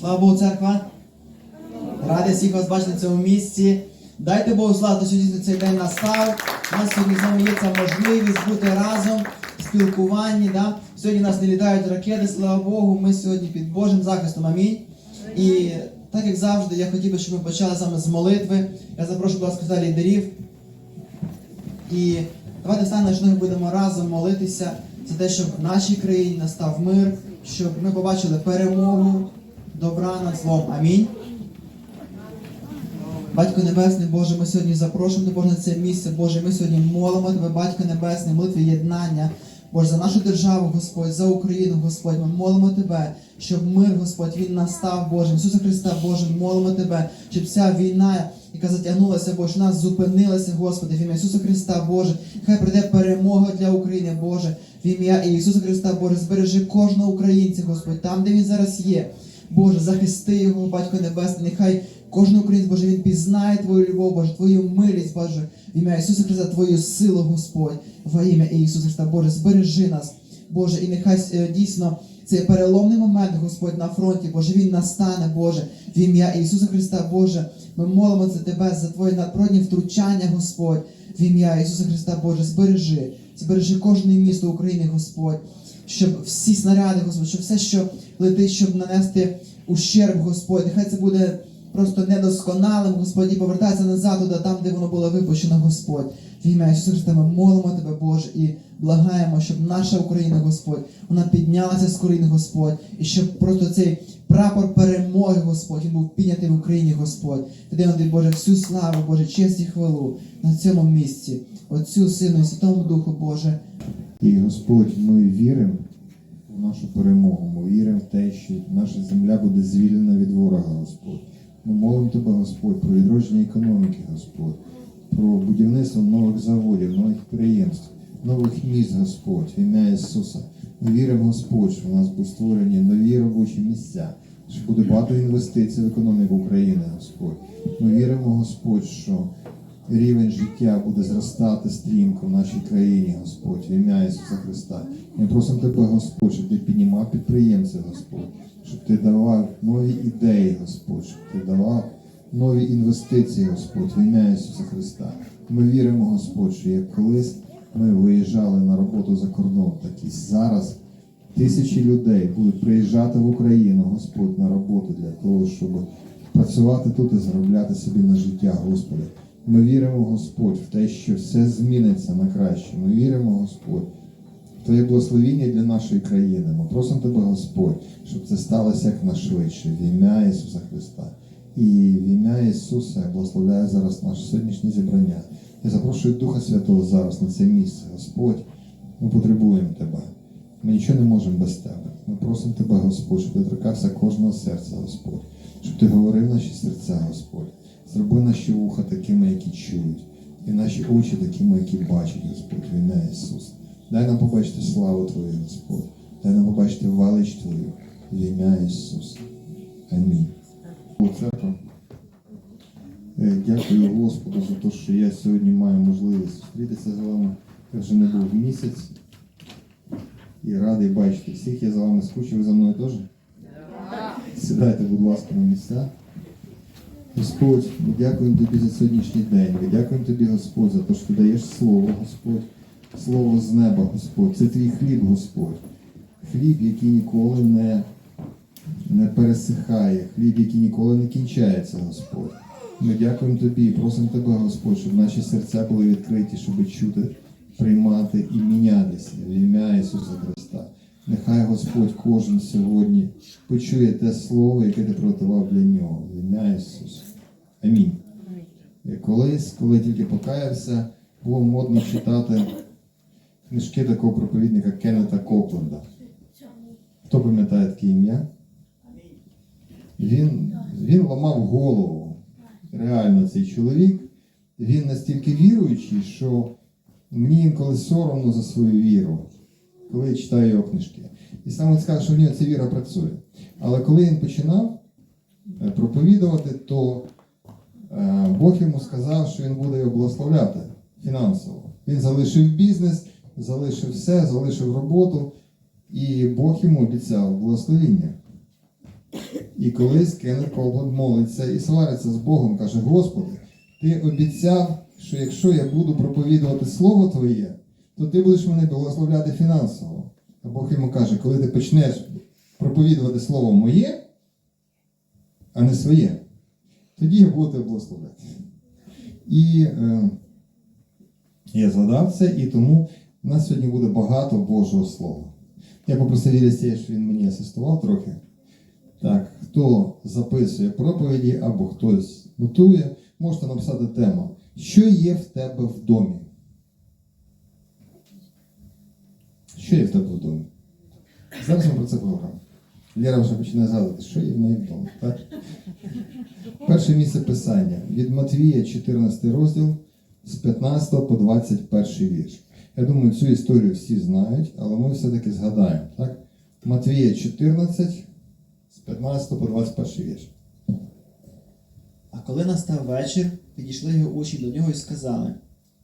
Слава Богу, церква. Радий всіх вас бачити на цьому місці. Дайте Богу славу, що дійсно цей день настав. У нас сьогодні з є ця можливість бути разом в спілкуванні. Да? Сьогодні нас не літають ракети, слава Богу. Ми сьогодні під Божим захистом. Амінь. І так як завжди, я хотів би, щоб ми почали саме з молитви. Я запрошую, ласка, сюди лідерів. І давайте встанемо, що ми будемо разом молитися за те, щоб в нашій країні настав мир, щоб ми побачили перемогу добра над злом. Амінь. Батько Небесний, Боже, ми сьогодні запрошуємо Боже, на це місце. Боже, ми сьогодні молимо Тебе, Батько Небесний, молитві єднання. Боже, за нашу державу, Господь, за Україну, Господь, ми молимо Тебе, щоб мир, Господь, він настав, Боже. Ісуса Христа, Боже, молимо Тебе, щоб ця війна, яка затягнулася, Боже, нас зупинилася, Господи, в ім'я Ісуса Христа, Боже, хай прийде перемога для України, Боже, в ім'я Ісуса Христа, Боже, збережи кожного українця, Господь, там, де він зараз є. Боже, захисти його, Батько Небесний, нехай кожен українець, Боже, він пізнає Твою любов, Боже, Твою милість, Боже, в ім'я Ісуса Христа, Твою силу, Господь, во ім'я Ісуса Христа, Боже, збережи нас, Боже, і нехай е, дійсно цей переломний момент, Господь, на фронті, Боже, він настане, Боже, в ім'я Ісуса Христа, Боже, ми молимо за Тебе, за Твоє надприродні втручання, Господь, в ім'я Ісуса Христа, Боже, збережи, збережи кожне місто України, Господь щоб всі снаряди, Господь, щоб все, що летить, щоб нанести ущерб, Господь, нехай це буде просто недосконалим, Господь, і повертається назад туди, там, де воно було випущено, Господь. В ім'я Ісуса Христа ми молимо Тебе, Боже, і благаємо, щоб наша Україна, Господь, вона піднялася з колін, Господь, і щоб просто цей прапор перемоги, Господь, він був піднятий в Україні, Господь. Даємо тобі, Боже, всю славу, Боже, честь і хвалу на цьому місці, Отцю, Сину і Святому Духу, Боже. І Господь, ми віримо в нашу перемогу. Ми віримо в те, що наша земля буде звільнена від ворога, Господь. Ми молимо Тебе, Господь, про відродження економіки, Господь, про будівництво нових заводів, нових підприємств, нових міст, Господь, в ім'я Ісуса. Ми віримо, Господь, що в нас будуть створені нові робочі місця, що буде багато інвестицій в економіку України, Господь. Ми віримо, Господь, що рівень життя буде зростати стрімко в нашій країні, Господь, в ім'я Ісуса Христа. Ми просимо Тебе, Господь, щоб ти піднімав підприємців, Господь, щоб ти давав нові ідеї, Господь, щоб ти давав нові інвестиції, Господь, в ім'я Ісуса Христа. Ми віримо, Господь, що як колись ми виїжджали на роботу за кордон, так і зараз тисячі людей будуть приїжджати в Україну, Господь, на роботу для того, щоб працювати тут і заробляти собі на життя, Господи. Ми віримо, Господь, в те, що все зміниться на краще. Ми віримо, Господь, в Твоє благословіння для нашої країни. Ми просимо Тебе, Господь, щоб це сталося як найшвидше, в ім'я Ісуса Христа. І в ім'я Ісуса я благословляю зараз наше сьогоднішнє зібрання. Я запрошую Духа Святого зараз на це місце. Господь, ми потребуємо Тебе. Ми нічого не можемо без Тебе. Ми просимо Тебе, Господь, щоб ти торкався кожного серця, Господь, щоб ти говорив наші серця, Господь. Зроби наші вуха такими, які чують, і наші очі такими, які бачать, Господь, в ім'я Ісуса. Дай нам побачити славу Твою, Господь. Дай нам побачити велич Твою в ім'я Ісуса. Амінь. Церква. Е, Дякую Господу за те, що я сьогодні маю можливість зустрітися з вами. Я вже не був місяць. І радий бачити всіх. Я за вами скучив, за мною теж? Сідайте, будь ласка, на місця. Господь, ми дякуємо Тобі за сьогоднішній день. Ми дякуємо Тобі, Господь, за те, що ти даєш Слово, Господь, Слово з неба, Господь. Це твій хліб, Господь. Хліб, який ніколи не, не пересихає, хліб, який ніколи не кінчається, Господь. Ми дякуємо Тобі і просимо Тебе, Господь, щоб наші серця були відкриті, щоб чути, приймати і мінятися в ім'я Ісуса Христа. Нехай Господь кожен сьогодні почує те слово, яке ти приготував для нього, в ім'я Ісуса. Амінь. Колись, коли я тільки покаявся, було модно читати книжки такого проповідника Кеннета Копленда. Хто пам'ятає таке ім'я? Він, він ламав голову. Реально цей чоловік. Він настільки віруючий, що мені інколи соромно за свою віру, коли я читаю його книжки. І саме цікаве, що в нього ця віра працює. Але коли він починав е, проповідувати, то Бог йому сказав, що він буде його благословляти фінансово. Він залишив бізнес, залишив все, залишив роботу, і Бог йому обіцяв благословіння. І колись Кеннет Колбот молиться і свариться з Богом, каже: Господи, ти обіцяв, що якщо я буду проповідувати Слово Твоє, то ти будеш мене благословляти фінансово. А Бог йому каже, коли ти почнеш проповідувати Слово моє, а не своє, тоді я буду тебе благословляти. І е, я згадав це, і тому в нас сьогодні буде багато Божого Слова. Я попросив Єлісія, щоб він мені асистував трохи. Так, хто записує проповіді або хтось нотує, можете написати тему. Що є в тебе в домі? Що є в тебе в домі? Зараз ми про це поговоримо. Лера вже починає згадувати, що є в неї вдома. Так? Перше місце писання від Матвія, 14 розділ, з 15 по 21 вірш. Я думаю, цю історію всі знають, але ми все-таки згадаємо. Так? Матвія 14, з 15 по 21 вірш. А коли настав вечір, підійшли його учні до нього і сказали: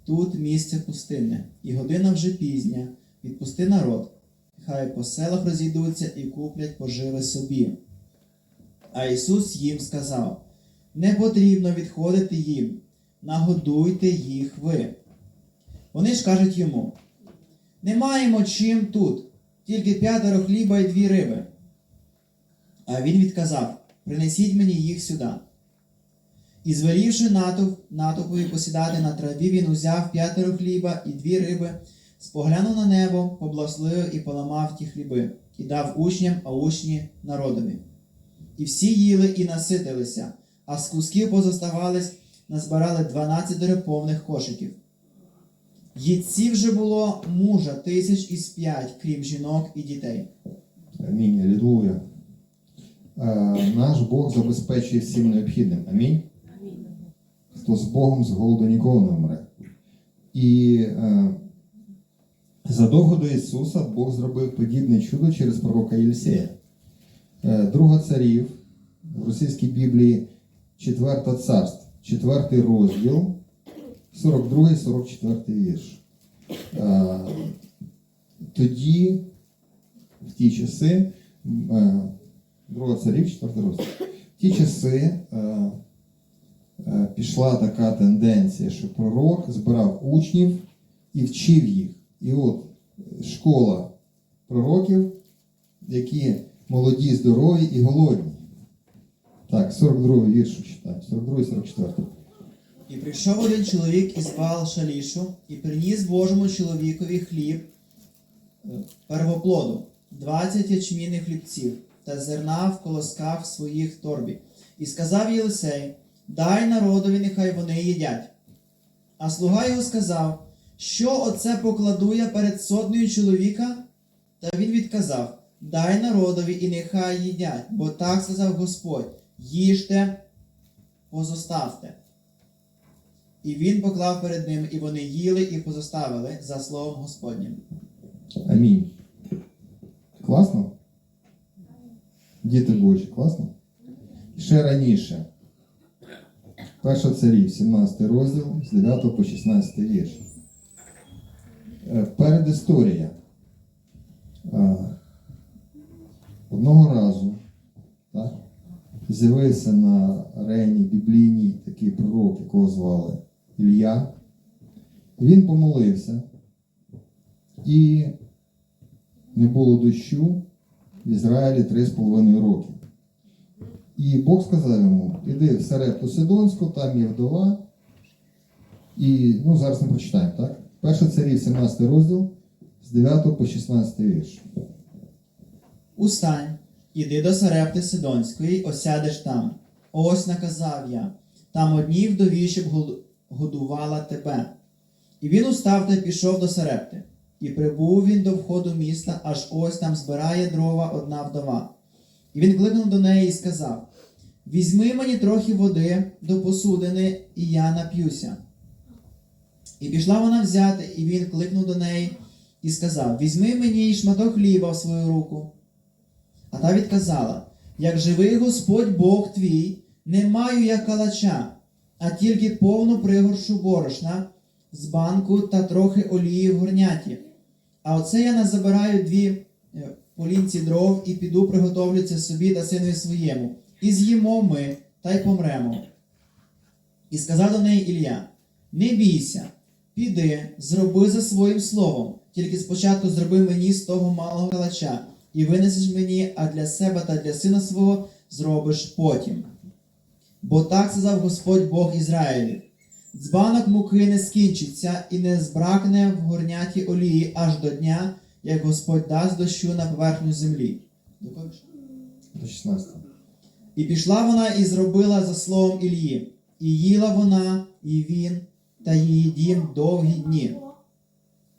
Тут місце пустинне, і година вже пізня, відпусти народ. Хай по селах розійдуться і куплять поживи собі. А Ісус їм сказав: Не потрібно відходити їм, нагодуйте їх ви. Вони ж кажуть йому: Не маємо чим тут, тільки п'ятеро хліба і дві риби. А він відказав: Принесіть мені їх сюди. І звелівши натовп, натовпові посідати на траві, він узяв п'ятеро хліба і дві риби, споглянув на небо, поблагословив і поламав ті хліби, і дав учням, а учні народові. І всі їли і наситилися, а з кусків позоставались, назбирали дванадцятеро повних кошиків. Їдці вже було мужа тисяч із п'ять, крім жінок і дітей. Амінь. Алілуя. Е, наш Бог забезпечує всім необхідним. Амінь. Хто з Богом з голоду ніколи не вмре. І е, задовго до Ісуса Бог зробив подібне чудо через пророка Єлісея. Е, Друга царів в російській Біблії, четверта царств, четвертий розділ, 42-44 вірш. Е, тоді, в ті часи, е, друга царів, четвертий розділ, в ті часи пішла така тенденція, що пророк збирав учнів і вчив їх. І от школа пророків, які молоді, здорові і голодні. Так, 42 віршу читаю, 42 44. І прийшов один чоловік із Баал Шалішу і приніс Божому чоловікові хліб е, первоплоду, двадцять ячмінних хлібців та зерна в колосках своїх торбі. І сказав Єлисей, дай народові, нехай вони їдять. А слуга його сказав, що оце покладу я перед сотнею чоловіка? Та він відказав, дай народові і нехай їдять, бо так сказав Господь, їжте, позоставте. І він поклав перед ним, і вони їли і позоставили за словом Господнім. Амінь. Класно? Діти Божі, класно? Ще раніше. Перша царів, 17 розділ, з 9 по 16 вірш. Е, Передісторія. Е, Одного разу так, з'явився на арені біблійній такий пророк, якого звали Ілля. Він помолився і не було дощу в Ізраїлі три з половиною роки. І Бог сказав йому: іди в Сарепту Сидонську, там є вдова. І ну, зараз ми прочитаємо, так? Перша царів, 17 розділ, з 9 по 16 вірш. Устань, іди до Сарепти Сидонської, осядеш там. Ось наказав я. Там одній вдові, щоб годувала тебе. І він устав та пішов до Сарепти. І прибув він до входу міста, аж ось там збирає дрова одна вдова. І він кликнув до неї і сказав: Візьми мені трохи води до посудини, і я нап'юся. І пішла вона взяти, і він кликнув до неї і сказав: Візьми мені шматок хліба в свою руку. А та відказала: Як живий Господь Бог твій, не маю я калача, а тільки повну пригоршу борошна з банку та трохи олії в горняті. А оце я назабираю дві е, по лінці дров і піду приготовлю це собі та синові своєму. І з'їмо ми, та й помремо. І сказав до неї Ілля: Не бійся, піди, зроби за своїм словом, тільки спочатку зроби мені з того малого калача, і винесеш мені, а для себе та для сина свого зробиш потім. Бо так сказав Господь Бог Ізраїлю. Дзбанок муки не скінчиться і не збракне в горняті олії аж до дня, як Господь дасть дощу на поверхню землі. До 16. І пішла вона і зробила за словом Ілії, і їла вона, і він, та її дім довгі дні.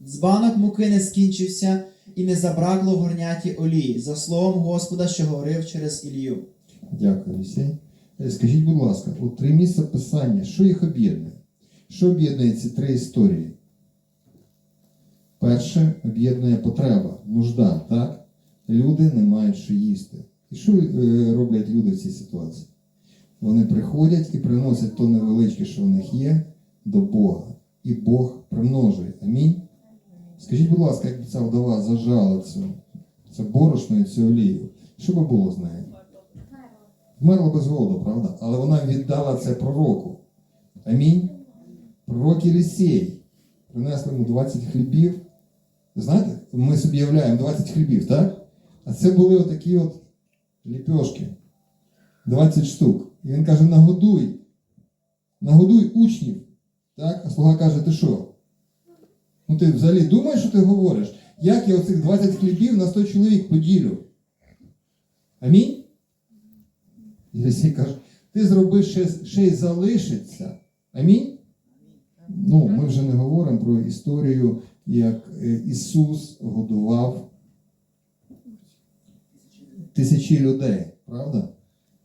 Дзбанок муки не скінчився і не забракло горняті олії, за словом Господа, що говорив через Ілію. Дякую, Олексій. Е, Скажіть, будь ласка, у три місця писання, що їх об'єднує? Що об'єднує ці три історії? Перше об'єднує потреба, нужда, так? Люди не мають що їсти. І що е, роблять люди в цій ситуації? Вони приходять і приносять то невеличке, що в них є, до Бога. І Бог примножує. Амінь. Скажіть, будь ласка, якби ця вдова зажала цю, це борошно і цю олію, що би було з нею? Вмерла без голоду, правда? Але вона віддала це пророку. Амінь. Пророк Єлісей принесли йому 20 хлібів. Знаєте, ми собі являємо 20 хлібів, так? А це були отакі от ліпьошки. 20 штук. І він каже: нагодуй. Нагодуй учнів. Так? А слуга каже, ти що? Ну ти взагалі думаєш, що ти говориш? Як я оцих 20 хлібів на 100 чоловік поділю? Амінь? Єлисій каже, ти зроби ще, ще й залишиться. Амінь? Ну, ми вже не говоримо про історію, як е, Ісус годував тисячі людей, правда?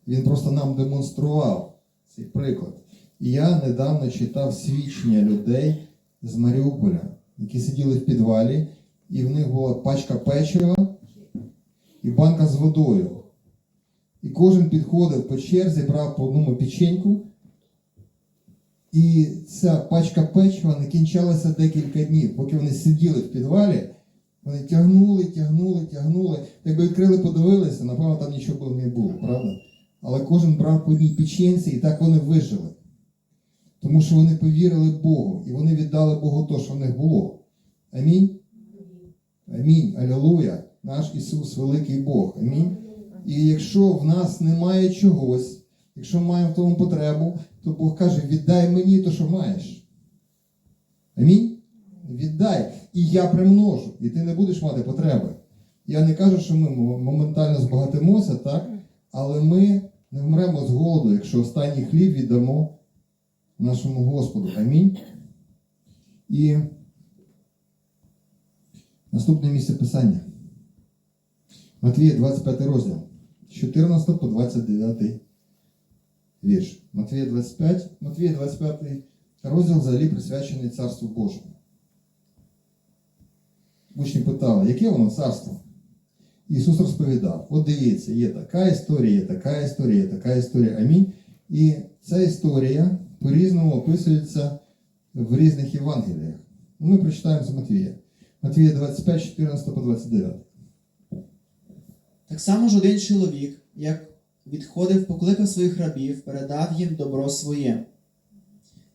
Він просто нам демонстрував цей приклад. Я недавно читав свідчення людей з Маріуполя, які сиділи в підвалі, і в них була пачка печива і банка з водою. І кожен підходив по черзі, брав по одному печеньку. І ця пачка печива не кінчалася декілька днів. Поки вони сиділи в підвалі, вони тягнули, тягнули, тягнули. Якби відкрили, подивилися, напевно, там нічого не було, правда? Але кожен брав по одній печенці, і так вони вижили. Тому що вони повірили Богу, і вони віддали Богу те, що в них було. Амінь. Амінь. Алілуя. Наш Ісус великий Бог. Амінь. І якщо в нас немає чогось, якщо ми маємо в тому потребу, то Бог каже: віддай мені те, що маєш. Амінь? Віддай. І я примножу, і ти не будеш мати потреби. Я не кажу, що ми моментально збагатимося, так? але ми не вмремо з голоду, якщо останній хліб віддамо нашому Господу. Амінь. І наступне місце писання. Матвія 25 розділ. 14 по 29 вірш. Матвія 25, Матвія 25 розділ взагалі присвячений Царству Божому. Учні питали, яке воно царство? Ісус розповідав: от дивіться, є така історія, є така історія, є така історія. Амінь. І ця історія по-різному описується в різних Євангеліях. Ми прочитаємо з Матвія. Матвія 25, 14 по 29. Так само ж один чоловік, як відходив, покликав своїх рабів, передав їм добро своє.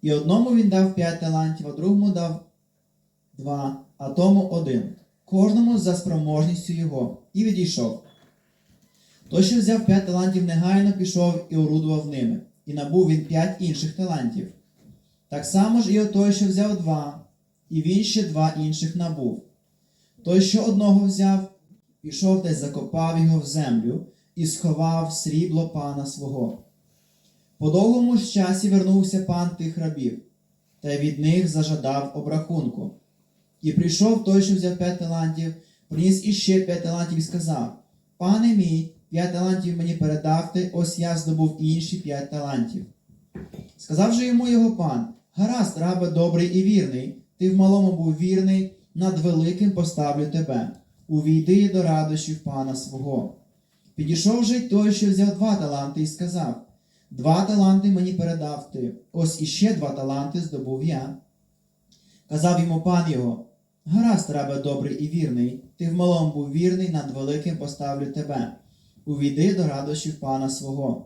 І одному він дав п'ять талантів, а другому дав два, а тому один, кожному за спроможністю його, і відійшов. Той, що взяв п'ять талантів, негайно пішов і орудував ними, і набув він п'ять інших талантів. Так само ж і отой, що взяв два, і він ще два інших набув. Той, що одного взяв, пішов та й закопав його в землю і сховав срібло пана свого. По довгому ж часі вернувся пан тих рабів, та від них зажадав обрахунку. І прийшов той, що взяв п'ять талантів, приніс іще п'ять талантів і сказав: Пане мій, п'ять талантів мені передав ти, ось я здобув інші п'ять талантів. Сказав же йому його пан: Гаразд, рабе добрий і вірний, ти в малому був вірний, над великим поставлю тебе. Увійди до радощів пана свого. Підійшов же й той, що взяв два таланти, і сказав: Два таланти мені передав ти, ось іще два таланти здобув я. Казав йому пан його: Гаразд, рабе добрий і вірний, ти в малому був вірний, над великим поставлю тебе. Увійди до радощів пана свого.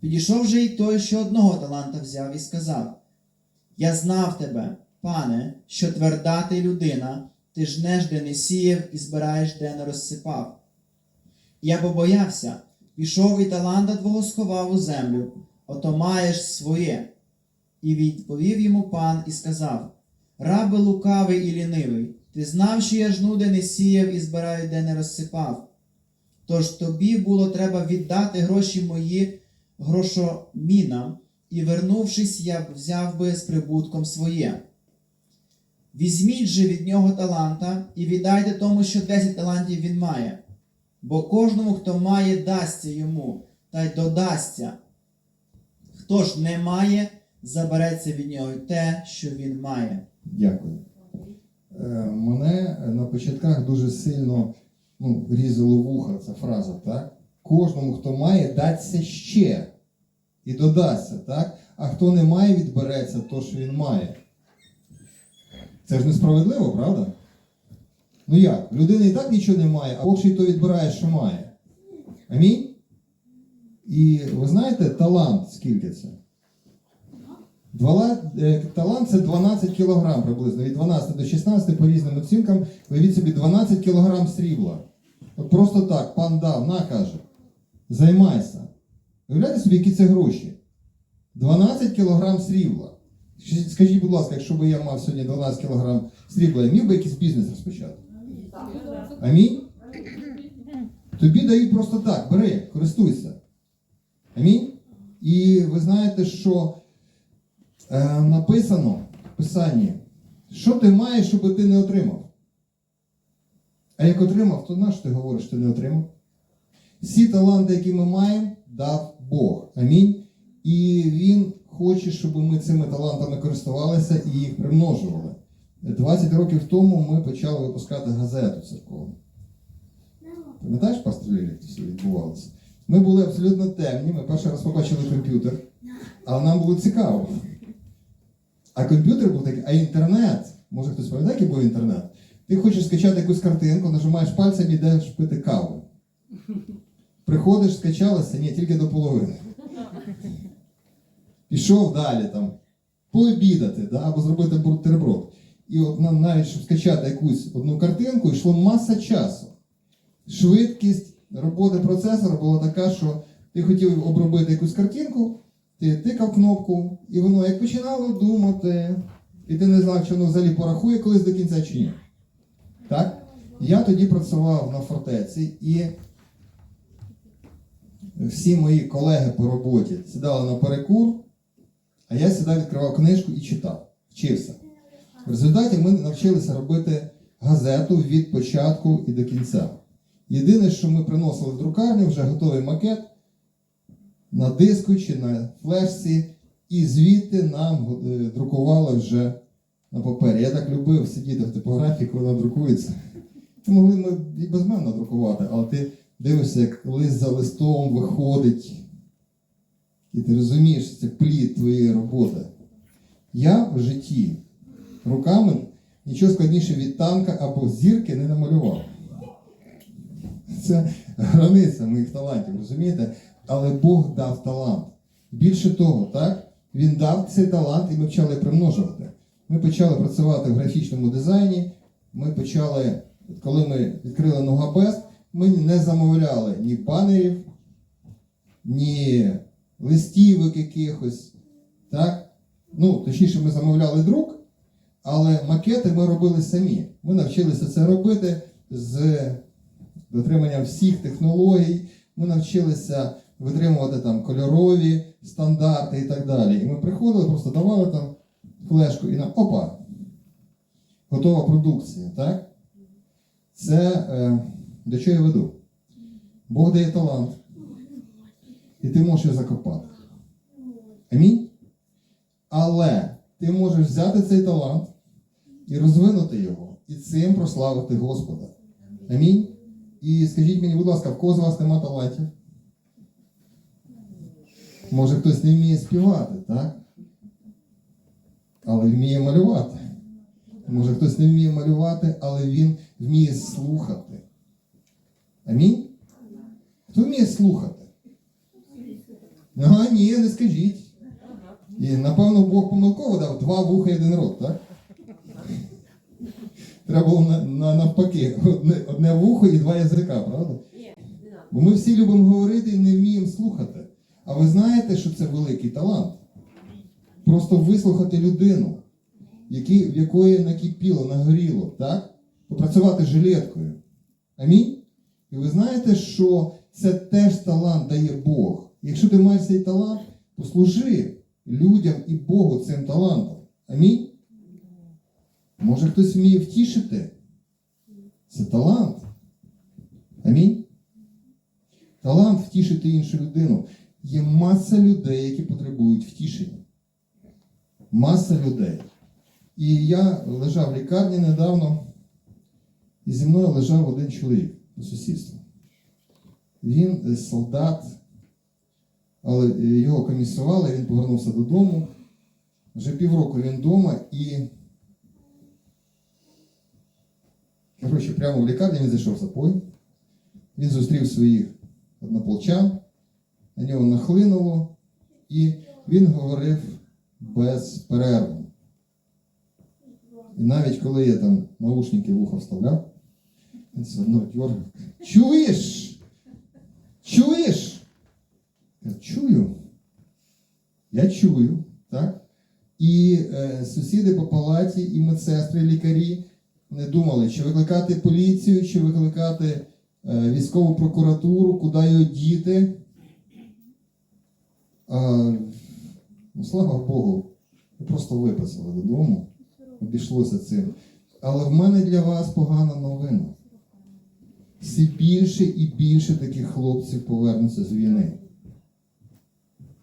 Підійшов же й той, що одного таланта взяв і сказав: Я знав тебе, пане, що тверда ти людина, ти жнеш, де не сіяв, і збираєш, де не розсипав. Я побоявся, пішов і таланта твого сховав у землю, ото маєш своє. І відповів йому пан і сказав: Рабе лукавий і лінивий, ти знав, що я жну, де не сіяв і збираю, де не розсипав. Тож тобі було треба віддати гроші мої грошомінам, і вернувшись, я взяв би з прибутком своє. Візьміть же від нього таланта і віддайте тому, що 10 талантів він має. Бо кожному, хто має, дасться йому, та й додасться. Хто ж не має, забереться від нього те, що він має. Дякую. Е, Мене на початках дуже сильно ну, різало вуха ця фраза, так? Кожному, хто має, даться ще. І додасться, так? А хто не має, відбереться то, що він має. Це ж несправедливо, правда? Ну як? Людина і так нічого не має, а Бог ще й то відбирає, що має. Амінь? І ви знаєте, талант скільки це? Двала- е, Талант це 12 кілограм приблизно. Від 12 до 16 по різним оцінкам. Уявіть собі 12 кілограм срібла. Просто так, пан дав, на каже. Займайся. Уявляєте собі, які це гроші? 12 кілограм срібла. Скажіть, будь ласка, якщо б я мав сьогодні 12 кілограм срібла, я міг би якийсь бізнес розпочати? Амінь? Тобі дають просто так, бери, користуйся. Амінь? І ви знаєте, що е, написано в Писанні, що ти маєш, щоб ти не отримав. А як отримав, то на що ти говориш, що не отримав? Всі таланти, які ми маємо, дав Бог. Амінь. І Він хоче, щоб ми цими талантами користувалися і їх примножували. 20 років тому ми почали випускати газету церковну. Пам'ятаєш, пастор Лілі, як це все відбувалося? Ми були абсолютно темні, ми перший раз побачили комп'ютер, але нам було цікаво. А комп'ютер був такий, а інтернет, може хтось пам'ятає, який був інтернет? Ти хочеш скачати якусь картинку, нажимаєш пальцем і йдеш пити каву. Приходиш, скачалася, ні, тільки до половини. Пішов далі там, пообідати, да, або зробити бутерброд. І от нам навіть, щоб скачати якусь одну картинку, йшло маса часу. Швидкість роботи процесора була така, що ти хотів обробити якусь картинку, ти тикав кнопку, і воно як починало думати, і ти не знав, чи воно взагалі порахує колись до кінця чи ні. Так? Я тоді працював на фортеці, і всі мої колеги по роботі сідали на перекур, а я сідав, відкривав книжку і читав, вчився. В результаті ми навчилися робити газету від початку і до кінця. Єдине, що ми приносили в друкарню, вже готовий макет на диску чи на флешці, і звідти нам е, друкували вже на папері. Я так любив сидіти в типографії, коли вона друкується. Ти могли ми і без мене надрукувати, але ти дивишся, як лист за листом виходить. І ти розумієш, що це плід твоєї роботи. Я в житті руками нічого складніше від танка або зірки не намалював. Це границя моїх талантів, розумієте? Але Бог дав талант. Більше того, так? Він дав цей талант і ми почали примножувати. Ми почали працювати в графічному дизайні. Ми почали, коли ми відкрили Ногабест, ми не замовляли ні банерів, ні листівок якихось. Так? Ну, точніше, ми замовляли друк, але макети ми робили самі. Ми навчилися це робити з дотриманням всіх технологій. Ми навчилися витримувати там кольорові стандарти і так далі. І ми приходили, просто давали там флешку і нам опа! Готова продукція, так? Це е, до чого я веду? Бог дає талант, і ти можеш його закопати. Амінь? Але ти можеш взяти цей талант і розвинути його, і цим прославити Господа. Амінь? І скажіть мені, будь ласка, в кого з вас нема талантів? Може хтось не вміє співати, так? Але вміє малювати. Може, хтось не вміє малювати, але він вміє слухати. Амінь? Хто вміє слухати? Ага, ні, не скажіть. І напевно Бог помилково дав два вуха і один рот, так? Треба було на, на, навпаки, одне, одне вухо і два язика, правда? Бо ми всі любимо говорити і не вміємо слухати. А ви знаєте, що це великий талант? Просто вислухати людину, які, в якої накипіло, нагоріло, так? Попрацювати жилеткою. Амінь? І ви знаєте, що це теж талант дає Бог. Якщо ти маєш цей талант, послужи людям і Богу цим талантом. Амінь? Може хтось вміє втішити? Це талант. Амінь? Талант втішити іншу людину. Є маса людей, які потребують втішення. Маса людей. І я лежав в лікарні недавно, і зі мною лежав один чоловік по сусідству. Він е, солдат, але е, його комісували, він повернувся додому. Вже півроку він вдома і. Коротше, прямо в лікарні він зайшов в запой. Він зустрів своїх однополчан, на нього нахлинуло, і він говорив безперервно. І навіть коли я там наушники в ухо вставляв, він все одно дьоргав. Чуєш? Чуєш? Я чую. Я чую, так? І е, сусіди по палаті, і медсестри, і лікарі не думали, чи викликати поліцію, чи викликати е, військову прокуратуру, куди його діти. А, ну, слава Богу, ми просто виписали додому, обійшлося цим. Але в мене для вас погана новина. Все більше і більше таких хлопців повернуться з війни.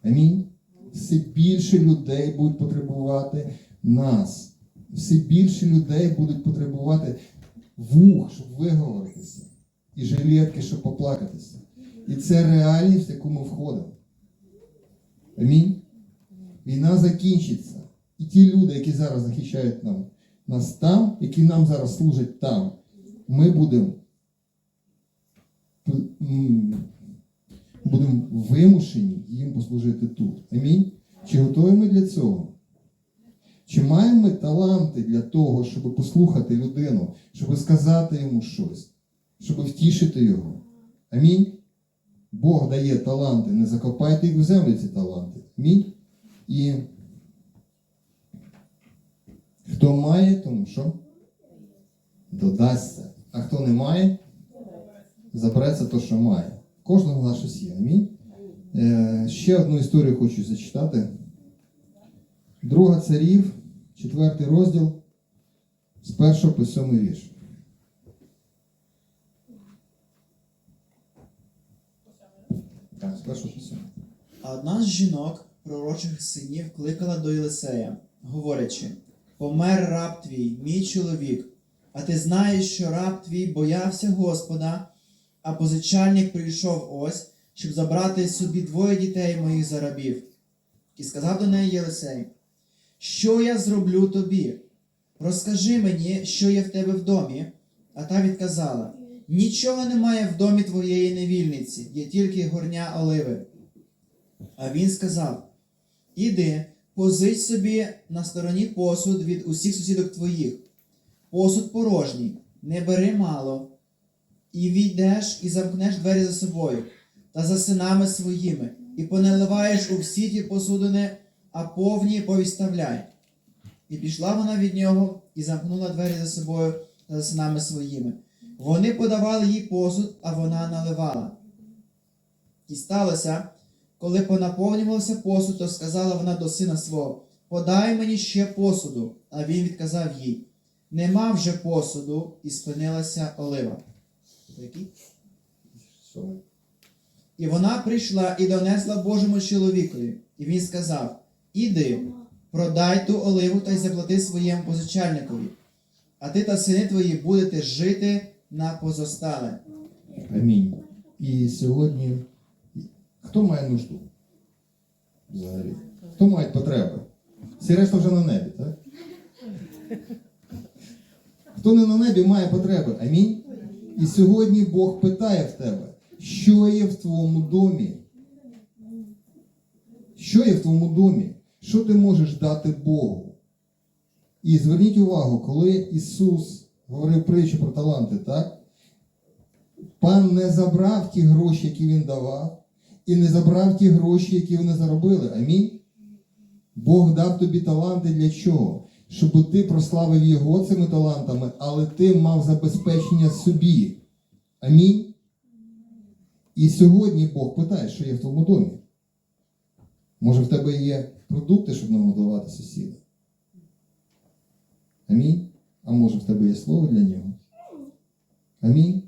Амінь. Все більше людей будуть потребувати нас. Все більше людей будуть потребувати вух, щоб виговоритися, і жилетки, щоб поплакатися. І це реальність, в яку ми входимо. Амінь. Війна закінчиться. І ті люди, які зараз захищають нам, нас там, які нам зараз служать там, ми будемо м, будемо вимушені їм послужити тут. Амінь. Чи готові ми для цього? Чи маємо ми таланти для того, щоб послухати людину, щоб сказати йому щось, щоб втішити його? Амінь. Бог дає таланти, не закопайте їх в землю, ці таланти. Амінь. І хто має, тому що додасться. А хто не має, забереться то, що має. Кожного в нас щось. Амінь. Е, ще одну історію хочу зачитати. Друга царів, четвертий розділ, з першого по сьомий вірш. Так, з першого по сьомий. А одна з жінок, пророчих синів, кликала до Єлисея, говорячи: Помер раб твій, мій чоловік, а ти знаєш, що раб твій боявся Господа, а позичальник прийшов ось, щоб забрати собі двоє дітей моїх за рабів. І сказав до неї Єлисей: Що я зроблю тобі? Розкажи мені, що є в тебе в домі. А та відказала: Нічого немає в домі твоєї невільниці, є тільки горня оливи. А він сказав: Іди, позич собі на стороні посуд від усіх сусідок твоїх. Посуд порожній, не бери мало. І війдеш і замкнеш двері за собою та за синами своїми, і поналиваєш у всі ті посудини, а повні повіставляй. І пішла вона від нього і замкнула двері за собою та за синами своїми. Вони подавали їй посуд, а вона наливала. І сталося, коли понаповнювався посуд, то сказала вона до сина свого: Подай мені ще посуду. А він відказав їй: Нема вже посуду, і спинилася олива. І вона прийшла і донесла Божому чоловікові. І він сказав: Іди, продай ту оливу та й заплати своєму позичальникові, а ти та сини твої будете жити на позостале. Амінь. І сьогодні хто має нужду? Взагалі? Хто має потреби? Всі решта вже на небі, так? Хто не на небі має потреби. Амінь. І сьогодні Бог питає в тебе, що є в твоєму домі? Що є в твоєму домі? Що ти можеш дати Богу? І зверніть увагу, коли Ісус говорив притчу про таланти, так? Пан не забрав ті гроші, які він давав, і не забрав ті гроші, які вони заробили. Амінь. Бог дав тобі таланти для чого? Щоб ти прославив Його цими талантами, але ти мав забезпечення собі. Амінь. І сьогодні Бог питає, що є в твоєму домі. Може, в тебе є продукти, щоб нагодувати сусіда? Амінь. А може в тебе є слово для нього? Амінь.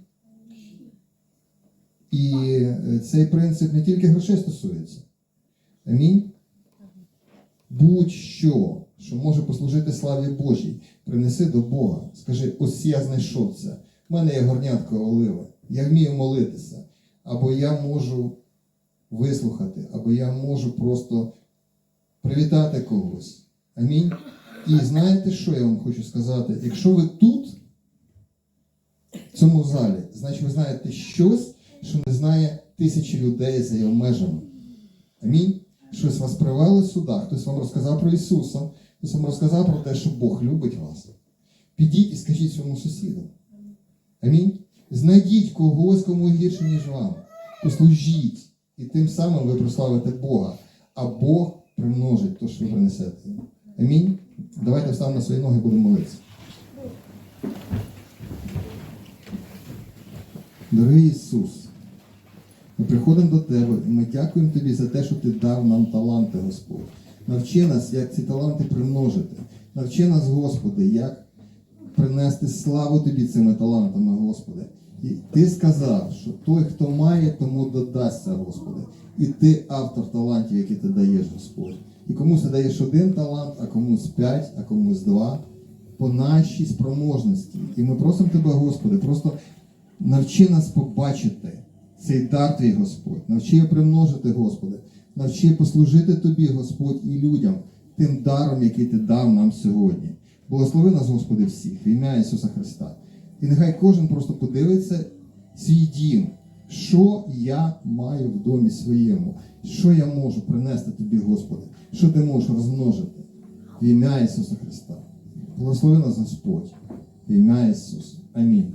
І е, цей принцип не тільки грошей стосується. Амінь. Будь-що, що може послужити славі Божій, принеси до Бога. Скажи, ось я знайшов це. У мене є горнятка оливи. Я вмію молитися. Або я можу вислухати, або я можу просто привітати когось. Амінь. І знаєте, що я вам хочу сказати? Якщо ви тут, в цьому залі, значить ви знаєте щось, що не знає тисячі людей за його межами. Амінь. Щось вас привели сюди, хтось вам розказав про Ісуса, хтось вам розказав про те, що Бог любить вас. Підіть і скажіть своєму сусіду. Амінь. Знайдіть когось, кому гірше, ніж вам. Послужіть. І тим самим ви прославите Бога. А Бог примножить те, що ви принесете. Амінь. Давайте встанемо на свої ноги і будемо молитися. Дорогий Ісус, ми приходимо до Тебе і ми дякуємо Тобі за те, що Ти дав нам таланти, Господь. Навчи нас, як ці таланти примножити. Навчи нас, Господи, як принести славу Тобі цими талантами, Господи. І Ти сказав, що той, хто має, тому додасться, Господи. І Ти автор талантів, які ти даєш, Господь. І комусь ти даєш один талант, а комусь п'ять, а комусь два. По нашій спроможності. І ми просимо Тебе, Господи, просто навчи нас побачити цей дар Твій, Господь. Навчи примножити, Господи. Навчи послужити Тобі, Господь, і людям тим даром, який Ти дав нам сьогодні. Благослови нас, Господи, всіх, в ім'я Ісуса Христа. І нехай кожен просто подивиться свій дім, що я маю в домі своєму, що я можу принести Тобі, Господи, що ти можеш розмножити в ім'я Ісуса Христа. Благослови нас, Господь, в ім'я Ісуса. Амінь.